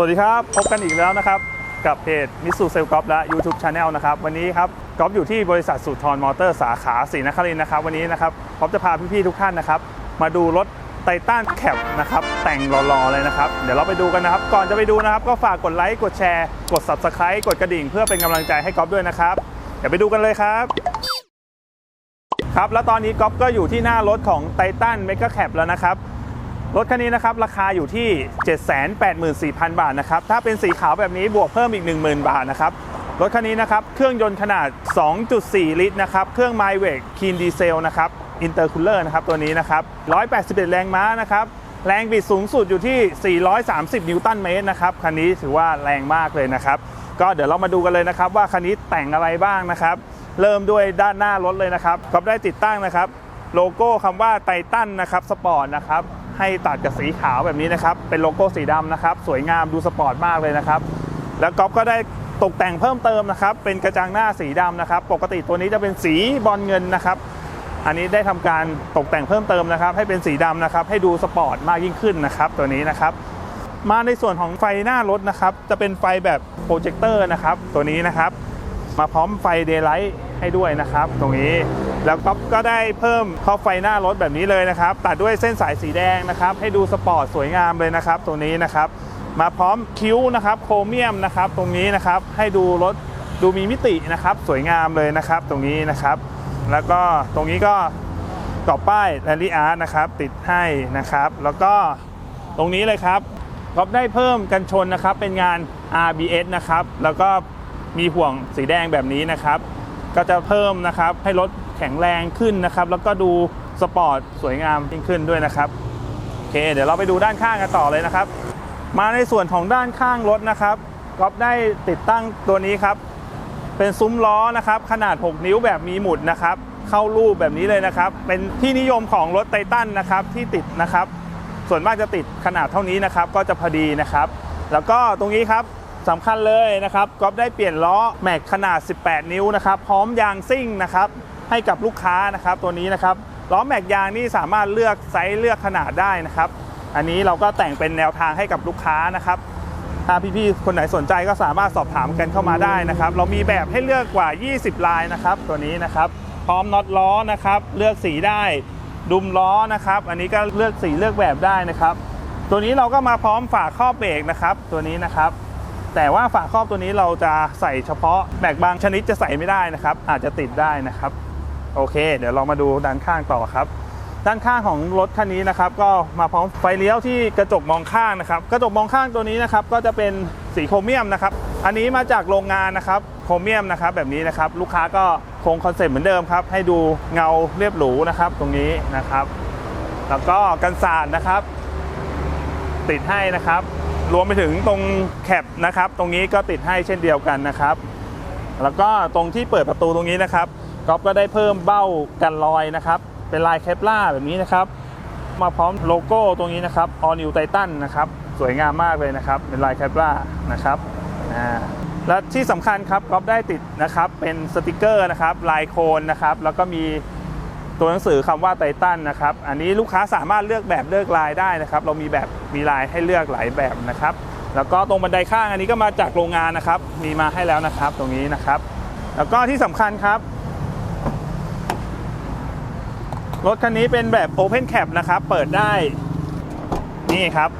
สวัสดีครับ พบกันอีกแล้วนะครับ กับเพจมิสูเซลกอฟและ YouTube Channel นะครับ วันนี้ครับกอฟอยู่ที่บริษัทสุทรมอเตอร์สาขาศรีนครินนะครับ วันนี้นะครับกอฟจะพาพี่ ๆ ทุกท่านนะครับ มาดูรถไททันแคปนะครับ แต่งหล่อ ๆ เลยนะครับ เดี๋ยวเราไปดูกันนะครับ ก่อนจะไปดูนะครับ ก็ฝากกดไลค์กดแชร์ กด Subscribe กดกระดิ่ง เพื่อเป็นกำลังใจให้กอฟด้วยนะครับเดี๋ยวไปดูกันเลยครับครับแล้วตอนนี้ก๊อฟก็อยู่ที่หน้ารถของไททันเมกะแคปแล้วนะครับ รถคันนี้นะครับราคาอยู่ที่ 784,000 บาทนะครับถ้าเป็นสีขาวแบบนี้บวกเพิ่มอีก 10,000 บาทนะครับรถคันนี้นะครับเครื่องยนต์ขนาด 2.4 ลิตรนะครับเครื่องไมเวกคีนดีเซลนะครับอินเตอร์คูลเลอร์นะครับตัวนี้นะครับ181 แรงม้านะครับแรงบิดสูงสุดอยู่ที่ 430 นิวตันเมตรนะครับคันนี้ถือว่าแรงมากเลยนะครับก็เดี๋ยวเรามาดูกันเลยนะครับว่าคันนี้แต่งอะไรบ้างนะครับ เริ่มด้วยด้านหน้ารถเลยนะครับก็ได้ติดตั้งนะครับ โลโก้คำว่าไททันนะครับสปอร์ตนะครับ ให้ตัดกับสีขาวแบบนี้นะครับ เป็นโลโก้สีดำนะครับ สวยงามดูสปอร์ตมากเลยนะครับ แล้วก๊อฟก็ได้ตกแต่งเพิ่มเติมนะครับ เป็นกระจังหน้าสีดำนะครับ ปกติตัวนี้จะเป็นสีบอลเงินนะครับ อันนี้ได้ทำการตกแต่งเพิ่มเติมนะครับ ให้เป็นสีดำนะครับ ให้ดูสปอร์ตมากยิ่งขึ้นนะครับ ตัวนี้นะครับ มาในส่วนของไฟหน้ารถนะครับ จะเป็นไฟแบบโปรเจคเตอร์นะครับ ตัวนี้นะครับ มาพร้อมไฟเดย์ไลท์ ให้ด้วยนะครับ ตรงนี้แล้วก็ก็ได้เพิ่มข้อไฟหน้ารถแบบนี้เลยนะครับ ตัดด้วยเส้นสายสีแดงนะครับ ให้ดูสปอร์ตสวยงามเลยนะครับตรงนี้นะครับ มาพร้อมคิ้วนะครับโครเมียมนะครับ ตรงนี้นะครับให้ดูรถดูมีมิตินะครับ สวยงามเลยนะครับ ตรงนี้นะครับ แล้วก็ตรงนี้ก็ต่อป้ายแรลลี่อาร์ตนะครับ ติดให้นะครับ แล้วก็ตรงนี้เลยครับก็ได้เพิ่มกันชนนะครับ เป็นงาน RBS นะครับ แล้วก็มีห่วงสีแดงแบบนี้นะครับ ก็จะเพิ่มนะครับให้รถแข็งแรงขึ้นนะครับ แล้วก็ดูสปอร์ตสวยงามยิ่งขึ้นด้วยนะครับโอเค เดี๋ยวเราไปดูด้านข้างกันต่อเลยนะครับ มาในส่วนของด้านข้างรถนะครับก๊อฟได้ติดตั้งตัวนี้ครับ เป็นซุ้มล้อนะครับ ขนาด 6 นิ้วแบบมีหมุดนะครับ เข้ารูปแบบนี้เลยนะครับ เป็นที่นิยมของรถไททันนะครับที่ติดนะครับ ส่วนมากจะติดขนาดเท่านี้นะครับ ก็จะพอดีนะครับ แล้วก็ตรงนี้ครับ สำคัญเลยนะครับก๊อฟได้เปลี่ยนล้อแม็กขนาด 18 นิ้วนะครับพร้อมยางซิ่งนะครับให้กับลูกค้านะครับตัวนี้นะครับล้อแม็กยางนี่สามารถเลือกไซส์เลือกขนาดได้นะครับ อันนี้เราก็แต่งเป็นแนวทางให้กับลูกค้านะครับถ้าพี่ๆคนไหนสนใจก็สามารถสอบถามกันเข้ามาได้นะครับ เรามีแบบให้เลือกกว่า 20 ลายนะครับ ตัวนี้นะครับพร้อมน็อตล้อนะครับเลือกสีได้ดุมล้อนะครับ อันนี้ก็เลือกสีเลือกแบบได้นะครับ ตัวนี้เราก็มาพร้อมฝาครอบเบรกนะครับ ตัวนี้นะครับ แต่ว่าฝาครอบตัวนี้เราจะใส่เฉพาะแบกบางชนิดจะใส่ไม่ได้นะครับ อาจจะติดได้นะครับ โอเค เดี๋ยวเรามาดูด้านข้างต่อครับ ด้านข้างของรถคันนี้นะครับ ก็มาพร้อมไฟเลี้ยวที่กระจกมองข้างนะครับ กระจกมองข้างตัวนี้นะครับ ก็จะเป็นสีโครเมียมนะครับ อันนี้มาจากโรงงานนะครับโครเมียมนะครับ แบบนี้นะครับ ลูกค้าก็คงคอนเซ็ปต์เหมือนเดิมครับ ให้ดูเงาเรียบหรูนะครับ ตรงนี้นะครับ แล้วก็กันสาดนะครับ ติดให้นะครับ รวมไปถึงตรงแคปนะครับ ตรงนี้ก็ติดให้เช่นเดียวกันนะครับ แล้วก็ตรงที่เปิดประตูตรงนี้นะครับก๊อฟก็ได้เพิ่มเบ้ากันรอยนะครับ เป็นลายเคปล่าแบบนี้นะครับ มาพร้อมโลโก้ตรงนี้นะครับ All New Titan นะครับ สวยงามมากเลยนะครับ เป็นลายแคปล่านะครับอ่าและที่สำคัญครับก๊อฟได้ติดนะครับ เป็นสติกเกอร์นะครับ ลายโคนนะครับ แล้วก็มี ตัวหนังสือคำว่าไททันนะครับ อันนี้ลูกค้าสามารถเลือกแบบเลือกลายได้นะครับ เรามีแบบมีลายให้เลือกหลายแบบนะครับ แล้วก็ตรงบันไดข้างอันนี้ก็มาจากโรงงานนะครับ มีมาให้แล้วนะครับ ตรงนี้นะครับ แล้วก็ที่สำคัญครับรถคันนี้เป็นแบบ Open Cap นะครับ เปิดได้ นี่ครับ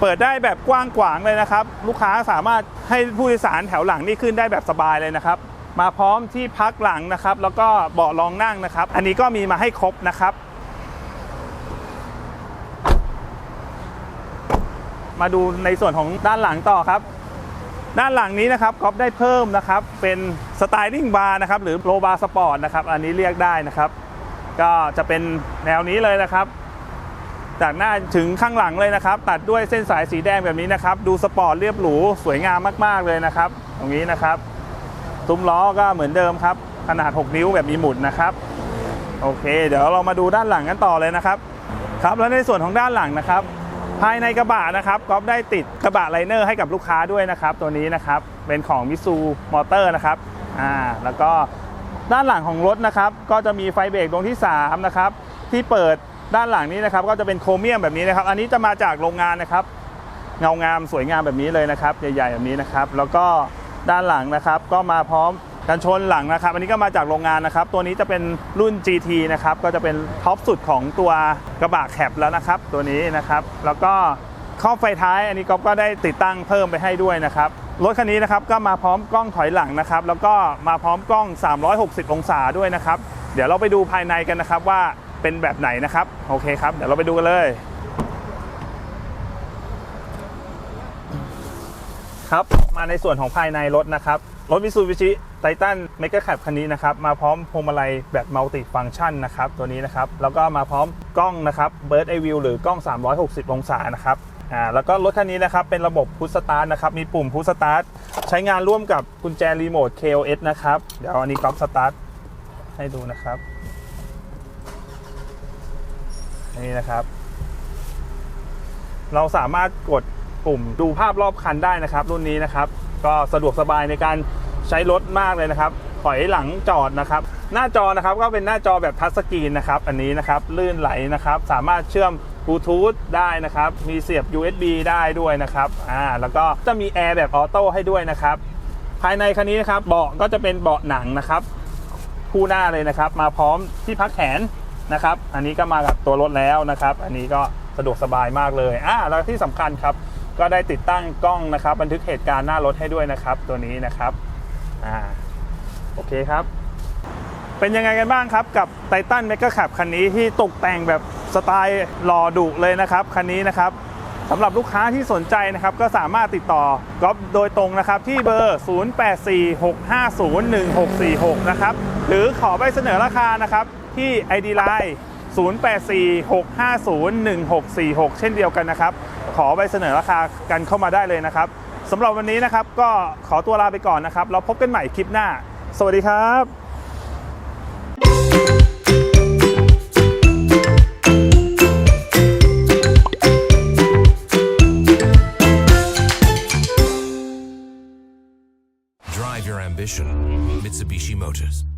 เปิดได้แบบกว้างขวางเลยนะครับ ลูกค้าสามารถให้ผู้โดยสารแถวหลังนี่ขึ้นได้แบบสบายเลยนะครับ มาพร้อมที่พักหลังนะครับ แล้วก็เบาะรองนั่งนะครับ อันนี้ก็มีมาให้ครบนะครับ มาดูในส่วนของด้านหลังต่อครับ ด้านหลังนี้นะครับก๊อฟได้เพิ่มนะครับ เป็นสไตลิ่งบาร์นะครับ หรือโลบาร์สปอร์ตนะครับ อันนี้เรียกได้นะครับ ก็จะเป็นแนวนี้เลยนะครับจากหน้าถึงข้างหลังเลยนะครับ ตัดด้วยเส้นสายสีแดงแบบนี้นะครับ ดูสปอร์ตเรียบหรู สวยงามมาก ๆ เลยนะครับ ตรงนี้นะครับ ซุ้มล้อก็เหมือนเดิมครับ ขนาด 6 นิ้วแบบมีหมุดนะครับ โอเค เดี๋ยวเรามาดูด้านหลังกันต่อเลยนะครับครับแล้วในส่วนของด้านหลังนะครับ ภายในกระบะนะครับก๊อฟได้ติดกระบะไลเนอร์ให้กับลูกค้าด้วยนะครับ ตัวนี้นะครับเป็นของมิซูมอเตอร์นะครับอ่าแล้วก็ด้านหลังของรถนะครับ ก็จะมีไฟเบรกดวงที่3นะครับที่เปิดด้านหลังนี้นะครับ ก็จะเป็นโครเมียมแบบนี้นะครับ อันนี้จะมาจากโรงงานนะครับ เงางามสวยงามแบบนี้เลยนะครับ ใหญ่ๆแบบนี้นะครับ แล้วก็ ด้านหลังนะครับ ก็มาพร้อมกันชนหลังนะครับ อันนี้ก็มาจากโรงงานนะครับ ตัวนี้จะเป็นรุ่น GT นะครับ ก็จะเป็นท็อปสุดของตัวกระบะแคปแล้วนะครับ ตัวนี้นะครับ แล้วก็ครอไฟท้ายอันนี้กอฟก็ได้ติดตั้งเพิ่มไปให้ด้วยนะครับ รถคันนี้นะครับก็มาพร้อมกล้องถอยหลังนะครับ แล้วก็มาพร้อมกล้อง 360 องศาด้วยนะครับ เดี๋ยวเราไปดูภายในกันนะครับว่าเป็นแบบไหนนะครับ โอเคครับ เดี๋ยวเราไปดูกันเลย ครับมาในส่วนของภายในรถนะครับรถ Mitsubishi Titan Mega Cab คันนี้นะครับมาพร้อมพวงมาลัยแบบมัลติฟังชันนะครับตัวนี้นะครับแล้วก็มาพร้อมกล้องนะครับ Bird Eye View หรือกล้อง 360 องศานะครับอ่าแล้วก็รถคันนี้นะครับเป็นระบบพุ s สตาร์ทนะครับมีปุ่มพุ s สตาร์ทใช้งานร่วมกับกุญแจรีโมท KOS นะครับเดี๋ยวอันนี้ก๊อฟสตาร์ทให้ดูนะครับนี่นะครับ เราสามารถกด ปุ่ม ดูภาพรอบคันได้นะครับ รุ่นนี้นะครับก็สะดวกสบายในการใช้รถมากเลยนะครับถอยหลังจอดนะครับ หน้าจอนะครับก็เป็นหน้าจอแบบทัชสกรีนนะครับ อันนี้นะครับลื่นไหลนะครับ สามารถเชื่อมบลูทูธได้นะครับ มีเสียบ USB ได้ด้วยนะครับอ่าแล้วก็จะมีแอร์แบบออโต้ให้ด้วยนะครับ ภายในคันนี้นะครับเบาะก็จะเป็นเบาะหนังนะครับ คู่หน้าเลยนะครับ มาพร้อมที่พักแขนนะครับ อันนี้ก็มากับตัวรถแล้วนะครับ อันนี้ก็สะดวกสบายมากเลยอ่าแล้วที่สำคัญครับ ก็ได้ติดตั้งกล้องนะครับ บันทึกเหตุการณ์หน้ารถให้ด้วยนะครับ ตัวนี้นะครับอ่าโอเคครับ เป็นยังไงกันบ้างครับกับไททันเมกะขับคันนี้ที่ตกแต่งแบบสไตล์หล่อดุเลยนะครับคันนี้นะครับสำหรับลูกค้าที่สนใจนะครับก็สามารถติดต่อก๊อฟโดยตรงนะครับที่เบอร์ 0846501646 นะครับ หรือขอใบเสนอราคานะครับที่ ID Line 0846501646 เช่นเดียวกันนะครับ ขอใบเสนอราคากันเข้ามาได้เลยนะครับสำหรับวันนี้นะครับก็ขอตัวลาไปก่อนนะครับ เราพบกันใหม่คลิปหน้า สวัสดีครับ Drive your ambition. Mitsubishi Motors.